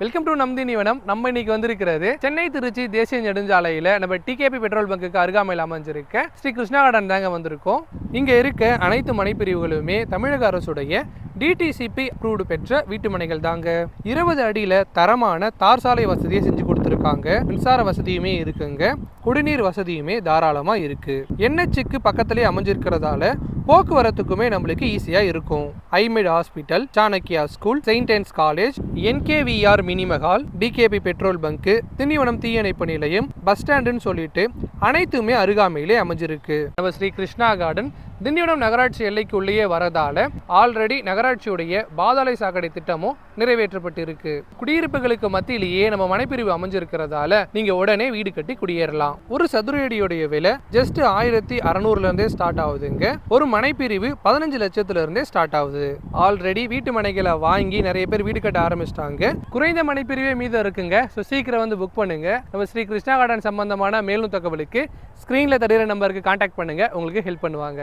Welcome to நம்தி நிவனம் நம்ம இன்னைக்கு வந்திருக்கிறது சென்னை திருச்சி தேசிய நெடுஞ்சாலையில் நம்ம டிகேபி பெட்ரோல் பங்குக்கு அருகாமையில் அமைஞ்சிருக்க ஸ்ரீ கிருஷ்ணா கார்டன் தாங்க வந்திருக்கோம். இங்கே இருக்க அனைத்து மனைப்பிரிவுகளுமே தமிழக அரசுடைய டிடிசிபி அப்ரூவ்டு பெற்ற வீட்டு மனைகள் தாங்க. இருபது அடியில் தரமான தார் சாலை வசதியை செஞ்சு கொடுத்துருக்காங்க. மின்சார வசதியுமே இருக்குங்க. குடிநீர் வசதியுமே தாராளமாக இருக்குது என்ஹெச்சுக்கு பக்கத்திலே அமைஞ்சிருக்கிறதால போக்குவரத்துக்குமே நம்மளுக்கு ஈஸியாக இருக்கும். ஐமிட் hospital Chanakya school saint Ann's college NKVR மினிமஹால் TKP petrol bunk Tindivanam தீயணைப்பு நிலையம் பஸ் ஸ்டாண்டுன்னு சொல்லிட்டு அனைத்துமே அருகாமையிலே அமைஞ்சிருக்கு. நம்ம ஸ்ரீ கிருஷ்ணா கார்டன் திண்டிவனம் நகராட்சி எல்லைக்குள்ளேயே வரதால ஆல்ரெடி நகராட்சியுடைய பாதாளை சாக்கடை திட்டமும் நிறைவேற்றப்பட்டு இருக்கு குடியிருப்புகளுக்கு மத்தியிலேயே நம்ம மனைப்பிரிவு அமைஞ்சிருக்கிறதால நீங்க உடனே வீடு கட்டி குடியேறலாம். ஒரு சதுரடியுடைய விலை ஜஸ்ட் ஆயிரத்தி அறநூறுல இருந்தே ஸ்டார்ட் ஆகுதுங்க. ஒரு மனைப்பிரிவு பதினஞ்சு லட்சத்துல இருந்தே ஸ்டார்ட் ஆகுது. ஆல்ரெடி வீட்டு மனைகளை வாங்கி நிறைய பேர் வீடு கட்ட ஆரம்பிச்சிட்டாங்க. குறைந்த மனைப்பிரிவே மீதம் இருக்குங்க. ஸோ சீக்கிரம் வந்து புக் பண்ணுங்க. நம்ம ஸ்ரீ கிருஷ்ணா கார்டன் சம்பந்தமான மேலும் தகவலுக்கு ஸ்க்ரீனில் தருகிற நம்பருக்கு கான்டாக்ட் பண்ணுங்க. உங்களுக்கு ஹெல்ப் பண்ணுவாங்க.